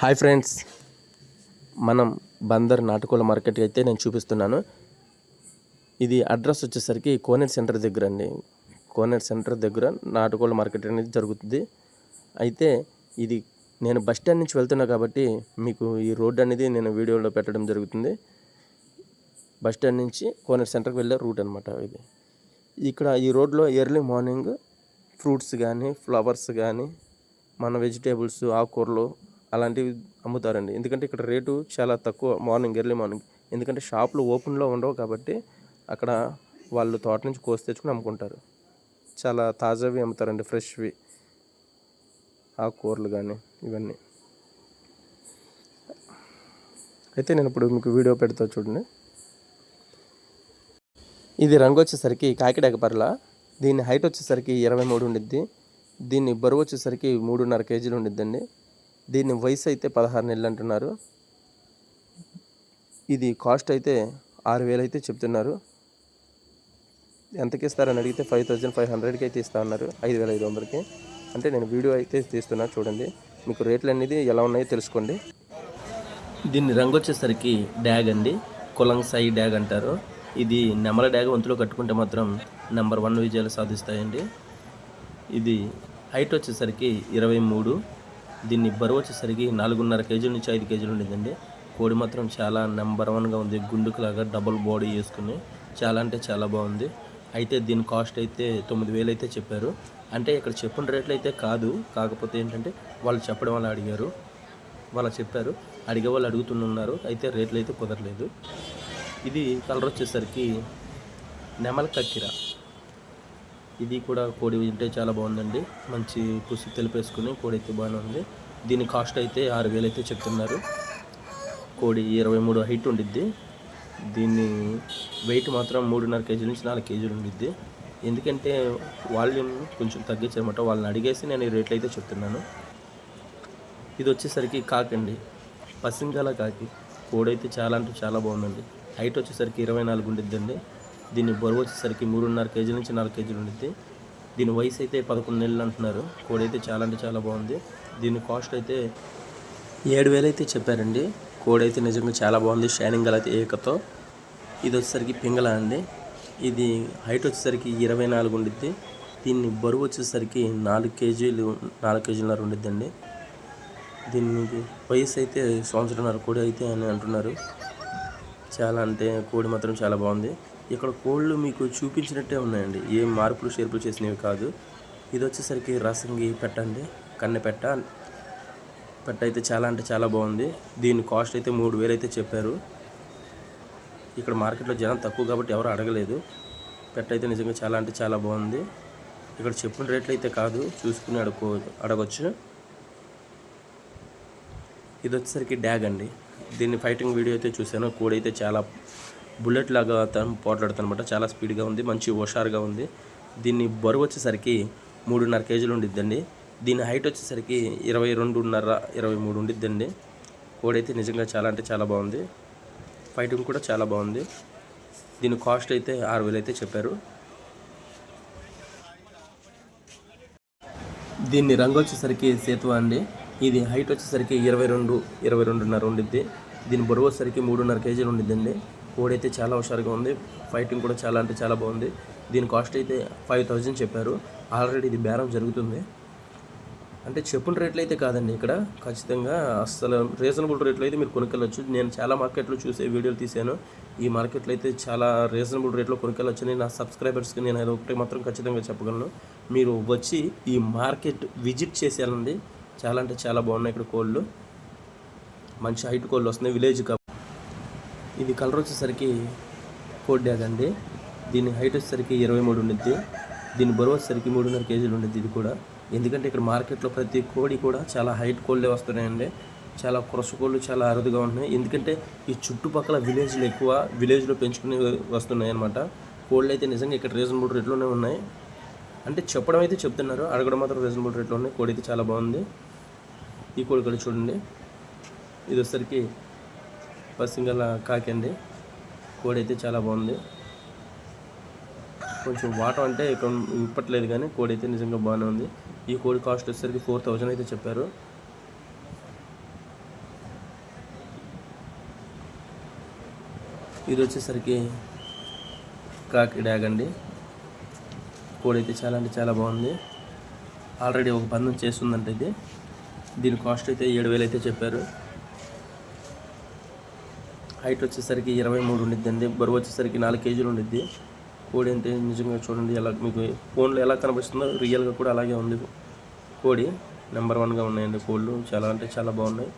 Hi friends. మనం Bandar నాటుకోళ్ళ market అయితే నేను చూపిస్తున్నాను. ఇది అడ్రస్ వచ్చేసరికి కోనేరు సెంటర్ దగ్గర అండి. కోనేరు సెంటర్ దగ్గర నాటుకోళ్ళ మార్కెట్ అనేది జరుగుతుంది. అయితే ఇది నేను బస్ స్టాండ్ నుంచి వెళ్తున్నా కాబట్టి మీకు ఈ రోడ్ అనేది నేను వీడియోలో పెట్టడం జరుగుతుంది. బస్ స్టాండ్ నుంచి కోనేరు సెంటర్కి వెళ్ళే రూట్ అనమాట ఇది. ఇక్కడ ఈ రోడ్లో ఎర్లీ మార్నింగ్ ఫ్రూట్స్ కానీ ఫ్లవర్స్ కానీ మన వెజిటేబుల్స్ ఆకుకూరలు అలాంటివి అమ్ముతారండి. ఎందుకంటే ఇక్కడ రేటు చాలా తక్కువ మార్నింగ్ ఎర్లీ మార్నింగ్. ఎందుకంటే షాపులు ఓపెన్లో ఉండవు కాబట్టి అక్కడ వాళ్ళు తోట నుంచి కోసి తెచ్చుకుని అమ్ముకుంటారు. చాలా తాజావి అమ్ముతారండి ఫ్రెష్వి. ఆకుకూరలు కానీ ఇవన్నీ. అయితే నేను ఇప్పుడు మీకు వీడియో పెడతా చూడండి. ఇది రంగు వచ్చేసరికి కాకిడాక పర్ల. దీని హైట్ వచ్చేసరికి ఇరవై మూడు ఉండిద్ది. దీన్ని బరువు వచ్చేసరికి మూడున్నర కేజీలు ఉండిద్దండి. దీని వయసు అయితే పదహారు నెలలు అంటున్నారు. ఇది కాస్ట్ అయితే ఆరు వేలు అయితే చెప్తున్నారు. ఎంతకి ఇస్తారని అడిగితే ఫైవ్ థౌజండ్ ఫైవ్ హండ్రెడ్కి అయితే ఇస్తా ఉన్నారు ఐదు వేల ఐదు వందలకి. అంటే నేను వీడియో అయితే తీస్తున్నా చూడండి. మీకు రేట్లు అనేది ఎలా ఉన్నాయో తెలుసుకోండి. దీని రంగు వచ్చేసరికి డ్యాగ్ అండి. కులంగ్ సాయి డ్యాగ్ అంటారు. ఇది నెమల డ్యాగ్ వంతులో కట్టుకుంటే మాత్రం నెంబర్ వన్ విజయాలు సాధిస్తాయండి. ఇది హైట్ వచ్చేసరికి ఇరవై మూడు. దీన్ని బరువు వచ్చేసరికి నాలుగున్నర కేజీల నుంచి ఐదు కేజీలు ఉండేదండి. కోడి మాత్రం చాలా నెంబర్ వన్గా ఉంది. గుండుకులాగా డబుల్ బాడీ వేసుకుని చాలా అంటే చాలా బాగుంది. అయితే దీని కాస్ట్ అయితే తొమ్మిది వేలు అయితే చెప్పారు. అంటే ఇక్కడ చెప్పిన రేట్లు అయితే కాదు. కాకపోతే ఏంటంటే వాళ్ళు చెప్పడం వల్ల అడిగారు. వాళ్ళు చెప్పారు. అడిగే వాళ్ళు అడుగుతున్నారు. అయితే రేట్లు అయితే కుదరలేదు. ఇది కలర్ వచ్చేసరికి నెమల కక్కిర ఇది కూడా కోడి ఉంటే చాలా బాగుందండి. మంచి పుసి తెలిపేసుకుని కోడి అయితే బాగానే ఉంది దీని కాస్ట్ అయితే ఆరు వేలు అయితే చెప్తున్నారు. కోడి ఇరవై మూడు హైట్ ఉండిద్ది. దీన్ని వెయిట్ మాత్రం మూడున్నర కేజీల నుంచి నాలుగు కేజీలు ఉండిద్ది. ఎందుకంటే వాల్యూమ్ కొంచెం తగ్గించనమాట వాళ్ళని అడిగేసి నేను ఈ రేట్లు అయితే చెప్తున్నాను. ఇది వచ్చేసరికి కాకండి పసింగల కాకి. కోడి అయితే చాలా అంటే చాలా బాగుందండి. హైట్ వచ్చేసరికి ఇరవై నాలుగు ఉండిద్దండి. దీని బరువు వచ్చేసరికి మూడున్నర కేజీల నుంచి నాలుగు కేజీలు ఉండిద్ది. దీని వయసు అయితే పదకొండు నెలలు అంటున్నారు. కోడి అయితే చాలా అంటే చాలా బాగుంది. దీని కాస్ట్ అయితే ఏడు వేలు అయితే చెప్పారండి. కోడి అయితే నిజంగా చాలా బాగుంది. షైనింగ్ గల అయితే ఏకతో. ఇది వచ్చేసరికి పింగళ అండి. ఇది హైట్ వచ్చేసరికి ఇరవై నాలుగు ఉండిద్ది. దీన్ని బరువు వచ్చేసరికి నాలుగు కేజీలు నాలుగు కేజీలన్నర ఉండిద్దండి. దీనికి వయసు అయితే సంవత్సరంన్నర కోడి అయితే అని అంటున్నారు. చాలా అంటే కోడి మాత్రం చాలా బాగుంది. ఇక్కడ కోళ్ళు మీకు చూపించినట్టే ఉన్నాయండి. ఏ మార్పులు షేర్పులు చేసినవి కాదు. ఇది వచ్చేసరికి రసంగి పెట్టండి కన్నె పెట్ట. పెట్ట అయితే చాలా అంటే చాలా బాగుంది. దీని కాస్ట్ అయితే మూడు వేలు అయితే చెప్పారు. ఇక్కడ మార్కెట్లో జనం తక్కువ కాబట్టి ఎవరు అడగలేదు. పెట్ట అయితే నిజంగా చాలా అంటే చాలా బాగుంది. ఇక్కడ చెప్పిన రేట్లు అయితే కాదు. చూసుకుని అడుకో అడగచ్చు. ఇది వచ్చేసరికి డ్యాగ్ అండి. దీన్ని ఫైటింగ్ వీడియో అయితే చూశాను. కోడి అయితే చాలా బుల్లెట్ లాగా తను పోట్లాడుతానమాట చాలా స్పీడ్గా ఉంది మంచి హుషారుగా ఉంది. దీన్ని బరువు వచ్చేసరికి మూడున్నర కేజీలు ఉండిద్దండి. దీని హైట్ వచ్చేసరికి ఇరవై రెండున్నర ఇరవై మూడు ఉండిద్దండి. కోడి అయితే నిజంగా చాలా అంటే చాలా బాగుంది. ఫైటింగ్ కూడా చాలా బాగుంది. దీని కాస్ట్ అయితే ఆరు వేలు అయితే చెప్పారు. దీన్ని రంగు వచ్చేసరికి సేతువా అండి. ఇది హైట్ వచ్చేసరికి ఇరవై రెండు ఇరవై రెండున్నర ఉండిద్ది. దీని బరువు వచ్చేసరికి మూడున్నర కేజీలు ఉండిద్దండి. కోడి అయితే చాలా హుషారుగా ఉంది. ఫైటింగ్ కూడా చాలా అంటే చాలా బాగుంది. దీని కాస్ట్ అయితే ఫైవ్ థౌజండ్ చెప్పారు. ఆల్రెడీ ఇది బేరం జరుగుతుంది. అంటే చెప్పిన రేట్లు అయితే కాదండి ఇక్కడ. ఖచ్చితంగా అసలు రీజనబుల్ రేట్లు అయితే మీరు కొనుక్కెళ్ళచ్చు. నేను చాలా మార్కెట్లో చూసే వీడియోలు తీశాను. ఈ మార్కెట్లో అయితే చాలా రీజనబుల్ రేట్లో కొనుక్కెళ్ళొచ్చని నేను నా సబ్స్క్రైబర్స్కి నేను అది ఒకటి మాత్రం ఖచ్చితంగా చెప్పగలను. మీరు వచ్చి ఈ మార్కెట్ విజిట్ చేసేయాలండి. చాలా అంటే చాలా బాగున్నాయి ఇక్కడ కోళ్ళు. మంచి హైట్ కోళ్ళు వస్తున్నాయి. విలేజ్ కప్ ఇది కలర్ వచ్చేసరికి ఫోర్ డ్యాగ్ అండి. దీని హైట్ వచ్చేసరికి ఇరవై మూడు ఉండిద్ది. దీని బరువు వచ్చేసరికి మూడున్నర కేజీలు ఉండిద్ది ఇది కూడా. ఎందుకంటే ఇక్కడ మార్కెట్లో ప్రతి కోడి కూడా చాలా హైట్ కోళ్ళే వస్తున్నాయండి. చాలా క్రొస కోళ్ళు చాలా అరుదుగా ఉంటున్నాయి. ఎందుకంటే ఈ చుట్టుపక్కల విలేజ్లు ఎక్కువ విలేజ్లో పెంచుకుని వస్తున్నాయి అనమాట కోళ్ళు అయితే నిజంగా ఇక్కడ రీజనబుల్ రేట్లోనే ఉన్నాయి. అంటే చెప్పడం అయితే చెప్తున్నారు. అడగడం మాత్రం రీజనబుల్ రేట్లో ఉన్నాయి కోడి అయితే చాలా బాగుంది. ఈ కోడి కూడా చూడండి. ఇది వచ్చేసరికి పసింగల కాకండి. కోడి అయితే చాలా బాగుంది. కొంచెం వాటర్ అంటే ఇక్కడ ఇప్పట్లేదు కానీ కోడి అయితే నిజంగా బాగానే ఉంది. ఈ కోడి కాస్ట్ వచ్చేసరికి ఫోర్ థౌజండ్ అయితే చెప్పారు. ఇది వచ్చేసరికి కాకి డ్యాగ్ అండి. కోడి అయితే చాలా అంటే చాలా బాగుంది. ఆల్రెడీ ఒక బంధం చేస్తుందంటే ఇది. దీని కాస్ట్ అయితే ఏడు వేలు అయితే చెప్పారు. హైట్ వచ్చేసరికి ఇరవై మూడు ఉండిద్దండి బరువు వచ్చేసరికి నాలుగు కేజీలు ఉండిద్ది. కోడి అంటే నిజంగా చూడండి ఎలా మీకు ఫోన్లో ఎలా కనిపిస్తుందో రియల్గా కూడా అలాగే ఉంది. కోడి నెంబర్ వన్గా ఉన్నాయండి కోళ్ళు చాలా అంటే చాలా బాగున్నాయి.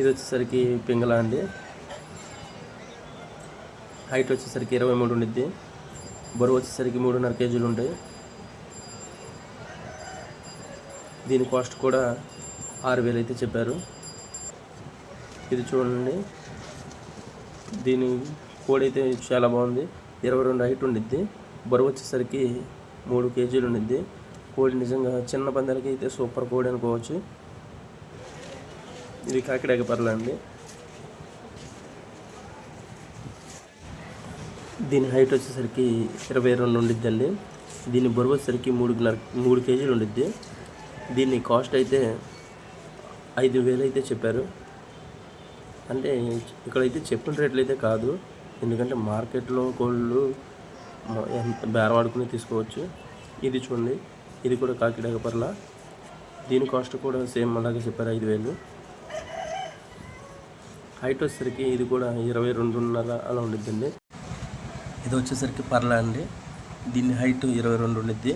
ఇది వచ్చేసరికి పింగళ అండి. హైట్ వచ్చేసరికి ఇరవై మూడు ఉండిద్ది బరువు వచ్చేసరికి మూడున్నర కేజీలు ఉంటాయి. దీని కాస్ట్ కూడా ఆరు వేలు అయితే చెప్పారు. ఇది చూడండి. దీని కోడి అయితే చాలా బాగుంది. ఇరవై రెండు హైట్ ఉండిద్ది. బరువు వచ్చేసరికి మూడు కేజీలు ఉండిద్ది. కోడి నిజంగా చిన్న పందాలకి అయితే సూపర్ కోడి అనుకోవచ్చు. ఇది కాకిడాక పర్ల అండి. దీని హైట్ వచ్చేసరికి ఇరవై రెండు ఉండిద్దండి. దీని బరువు వచ్చేసరికి మూడున్నర మూడు కేజీలు ఉండిద్ది. దీని కాస్ట్ అయితే ఐదు వేలు అయితే చెప్పారు. అంటే ఇక్కడైతే చెప్పిన రేట్లు అయితే కాదు. ఎందుకంటే మార్కెట్లో కోళ్ళు ఎంత బేరవాడుకుని తీసుకోవచ్చు. ఇది చూడండి. ఇది కూడా కాకిడాక పర్ల. దీని కాస్ట్ కూడా సేమ్ అలాగే చెప్పారు ఐదు వేలు హైట్ వచ్చేసరికి ఇది కూడా ఇరవై రెండున్నర అలా ఉండిద్దండి. ఇది వచ్చేసరికి పర్ల అండి. దీని హైట్ ఇరవై రెండు ఉండిద్ది.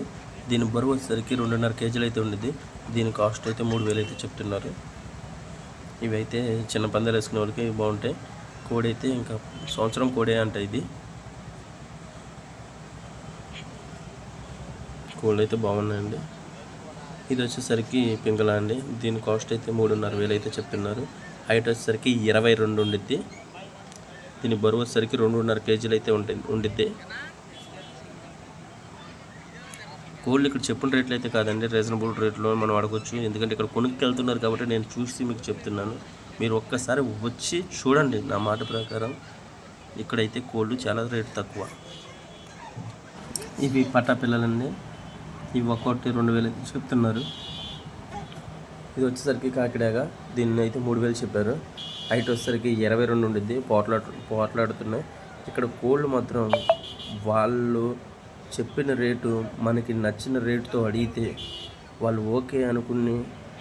దీని బరువు వచ్చేసరికి రెండున్నర కేజీలు అయితే ఉండిద్ది. దీని కాస్ట్ అయితే మూడు వేలు అయితే చెప్తున్నారు. ఇవి అయితే చిన్న పందాలు వేసుకునే వాళ్ళకి బాగుంటాయి. కోడి అయితే ఇంకా సంవత్సరం కోడే అంట ఇది. కోళ్ళు అయితే బాగున్నాయండి. ఇది వచ్చేసరికి పింగళ అండి. దీని కాస్ట్ అయితే మూడున్నర వేలు అయితే చెప్తున్నారు. హైట్ వచ్చేసరికి ఇరవై రెండు ఉండిద్ది. దీని బరువు వచ్చేసరికి రెండున్నర కేజీలు అయితే ఉంటుంది ఉండిద్ది. కోళ్ళు ఇక్కడ చెప్పిన రేట్లు అయితే కాదండి రీజనబుల్ రేట్లో మనం అడగొచ్చు. ఎందుకంటే ఇక్కడ కొనుక్కెళ్తున్నారు కాబట్టి నేను చూసి మీకు చెప్తున్నాను. మీరు ఒక్కసారి వచ్చి చూడండి నా మాట ప్రకారం. ఇక్కడైతే కోళ్ళు చాలా రేటు తక్కువ. ఇవి పట్టా పిల్లలండి. ఇవి ఒక్కొక్కటి రెండు వేలు అయితే చెప్తున్నారు. ఇది వచ్చేసరికి కాకిడాగా. దీన్ని అయితే మూడు వేలు చెప్పారు. హైట్ వచ్చేసరికి ఇరవై రెండు ఉండిద్ది. పోట్లాడు పోట్లాడుతున్నాయి. ఇక్కడ కోళ్ళు మాత్రం వాళ్ళు చెప్పిన రేటు మనకి నచ్చిన రేటుతో అడిగితే వాళ్ళు ఓకే అనుకుని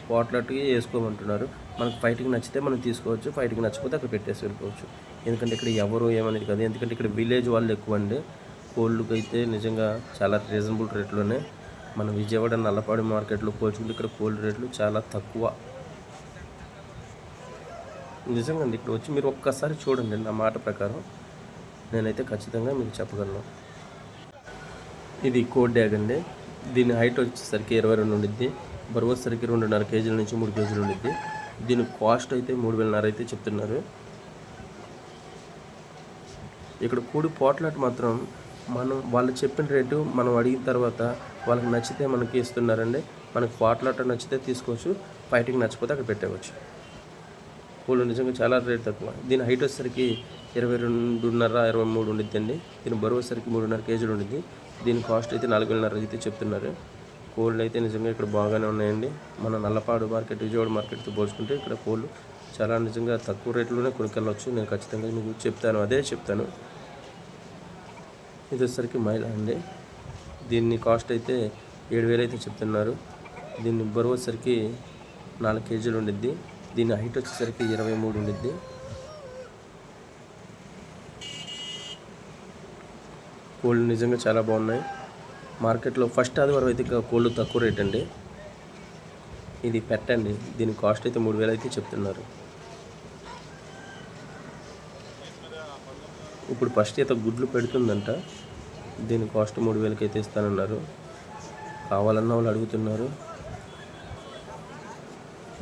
పోట్లాట్కి వేసుకోమంటున్నారు మనకు ఫైట్కి నచ్చితే మనం తీసుకోవచ్చు ఫైట్కి నచ్చకపోతే అక్కడ పెట్టేసి వెళ్ళిపోవచ్చు. ఎందుకంటే ఇక్కడ ఎవరు ఏమనేది కాదు. ఎందుకంటే ఇక్కడ విలేజ్ వాళ్ళు ఎక్కువ అండి. కోళ్ళకి అయితే నిజంగా చాలా రీజనబుల్ రేట్లోనే మన విజయవాడ నల్లపాడు మార్కెట్లో పోల్చుకుంటే ఇక్కడ కోల్డ్ రేట్లు చాలా తక్కువ. నిజంగా అండి ఇక్కడ వచ్చి మీరు ఒక్కసారి చూడండి నా మాట ప్రకారం. నేనైతే ఖచ్చితంగా మీకు చెప్పగలను. ఇది కోడ్ డ్యాగ్ అండి. దీని హైట్ వచ్చేసరికి ఇరవై రెండు ఉండిద్ది. బరువు వచ్చేసరికి రెండున్నర కేజీల నుంచి మూడు కేజీలు ఉండిద్ది. దీని కాస్ట్ అయితే మూడు వేలన్నర అయితే చెప్తున్నారు. ఇక్కడ కూడి పోట్లాట్ మాత్రం మనం వాళ్ళు చెప్పిన రేటు మనం అడిగిన తర్వాత వాళ్ళకి నచ్చితే మనకి ఇస్తున్నారండి. మనకి పోట్లాట నచ్చితే తీసుకోవచ్చు. ఫైటింగ్ నచ్చిపోతే అక్కడ పెట్టేవచ్చు కోళ్ళు నిజంగా చాలా రేట్ తక్కువ. దీని హైట్ వచ్చేసరికి ఇరవై రెండున్నర ఇరవై మూడు ఉండిద్దండి. దీని బరువు వచ్చేసరికి మూడున్నర కేజీలు ఉండిద్ది. దీని కాస్ట్ అయితే నాలుగు వేలన్నర అయితే చెప్తున్నారు. కోళ్ళు అయితే నిజంగా ఇక్కడ బాగానే ఉన్నాయండి. మన నల్లపాడు మార్కెట్ విజయవాడ మార్కెట్తో పోల్చుకుంటే ఇక్కడ కోళ్ళు చాలా నిజంగా తక్కువ రేట్లోనే కొనుక్కెళ్ళవచ్చు. నేను ఖచ్చితంగా మీకు చెప్తాను అదే చెప్తాను. ఇది వచ్చేసరికి మహిళ అండి. దీన్ని కాస్ట్ అయితే ఏడు వేలు అయితే చెప్తున్నారు. దీన్ని బరువు వచ్చేసరికి నాలుగు కేజీలు ఉండిద్ది. దీని హైట్ వచ్చేసరికి ఇరవై మూడు ఉండిద్ది. కోళ్ళు నిజంగా చాలా బాగున్నాయి. మార్కెట్లో ఫస్ట్ ఆదివారం అయితే కోళ్ళు తక్కువ రేట్ అండి. ఇది పెట్టండి దీని కాస్ట్ అయితే మూడు వేలు అయితే చెప్తున్నారు. ఇప్పుడు ఫస్ట్ అయితే గుడ్లు పెడుతుందంట. దీని కాస్ట్ మూడు వేలకి అయితే ఇస్తానన్నారు. కావాలన్న వాళ్ళు అడుగుతున్నారు.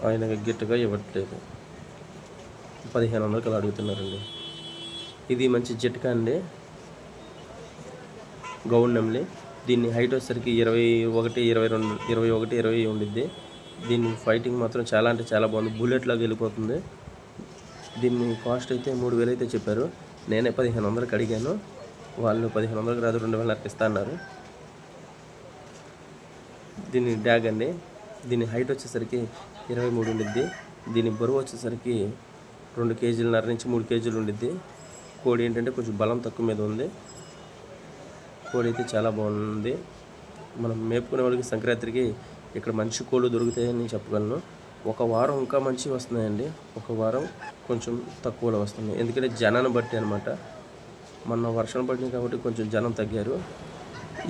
ఆయన గట్టిగా ఇవ్వట్లేదు. పదిహేను వందలకి అలా అడుగుతున్నారండి. ఇది మంచి జిట్కా అండి. గౌన్ నెమ్లీ దీన్ని హైట్ వచ్చేసరికి ఇరవై ఒకటి ఇరవై రెండు ఇరవై ఒకటి ఇరవై ఉండిద్ది. దీని ఫైటింగ్ మాత్రం చాలా అంటే చాలా బాగుంది. బుల్లెట్ లాగా వెళ్ళిపోతుంది. దీన్ని కాస్ట్ అయితే మూడు వేలు అయితే చెప్పారు. నేనే పదిహేను వందలకి అడిగాను. వాళ్ళు పదిహేను వందలకి రాదు రెండు వేల ఇస్తా అన్నారు. దీని డ్యాగ్ అండి. దీని హైట్ వచ్చేసరికి ఇరవై మూడు ఉండిద్ది. దీని బరువు వచ్చేసరికి రెండు కేజీలన్నర నుంచి మూడు కేజీలు ఉండిద్ది. కోడి ఏంటంటే కొంచెం బలం తక్కువ మీద ఉంది. కోడి అయితే చాలా బాగుంది. మనం మేపుకునే వాళ్ళకి సంక్రాంతికి ఇక్కడ మంచి కోళ్ళు దొరుకుతాయని చెప్పగలను. ఒక వారం ఇంకా మంచి వస్తున్నాయండి. ఒక వారం కొంచెం తక్కువలో వస్తున్నాయి. ఎందుకంటే జనాన్ని బట్టి అనమాట మొన్న వర్షం పడింది కాబట్టి కొంచెం జనం తగ్గారు.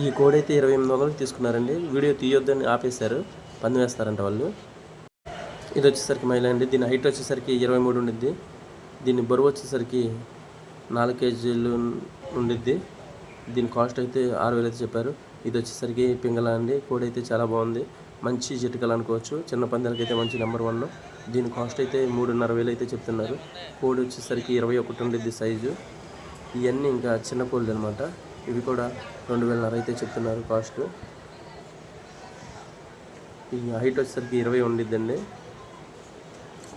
ఈ కోడి అయితే ఇరవై ఎనిమిది వందలకు తీసుకున్నారండి. వీడియో తీయొద్దని ఆపేశారు. పంది వేస్తారంట వాళ్ళు. ఇది వచ్చేసరికి మైల్ అండి. దీని హైట్ వచ్చేసరికి ఇరవై మూడు ఉండిద్ది. దీని బరువు వచ్చేసరికి నాలుగు కేజీలు ఉండిద్ది. దీని కాస్ట్ అయితే ఆరు వేలు అయితే చెప్పారు. ఇది వచ్చేసరికి పింగళ అండి. కోడి అయితే చాలా బాగుంది. మంచి చిటికలు అనుకోవచ్చు. చిన్న పందాలకి అయితే మంచి నెంబర్ వన్. దీని కాస్ట్ అయితే మూడున్నర వేలు అయితే చెప్తున్నారు. కోడి వచ్చేసరికి ఇరవై ఒకటి ఉండిద్ది సైజు. ఇవన్నీ ఇంకా చిన్న కోళ్ళు అనమాట ఇవి కూడా రెండు వేలన్నర అయితే చెప్తున్నారు కాస్ట్. ఈ హైట్ వచ్చేసరికి ఇరవై ఉండిద్దండి.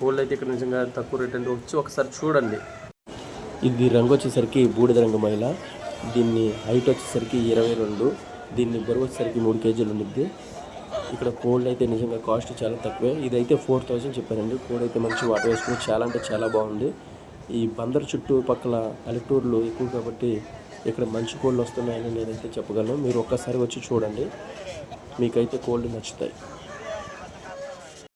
కోళ్ళు అయితే ఇక్కడ నిజంగా తక్కువ రేట్ అండి వచ్చి ఒకసారి చూడండి. ఇది రంగు వచ్చేసరికి బూడిద రంగు మహిళ దీన్ని హైట్ వచ్చేసరికి ఇరవై రెండు దీన్ని బరువు వచ్చేసరికి మూడు కేజీలు ఉండిద్ది. ఇక్కడ కోల్డ్ అయితే నిజంగా కాస్ట్ చాలా తక్కువే. ఇదైతే ఫోర్ థౌజండ్ చెప్పారండి. కోడ్ అయితే మంచి వాటర్ వేసుకుని చాలా అంటే చాలా బాగుంది. ఈ బందర్ చుట్టూ పక్కల పల్లెటూర్లు ఎక్కువ కాబట్టి ఇక్కడ మంచి కోళ్ళు వస్తున్నాయని నేనైతే చెప్పగలను. మీరు ఒక్కసారి వచ్చి చూడండి. మీకైతే కోళ్ళు నచ్చుతాయి.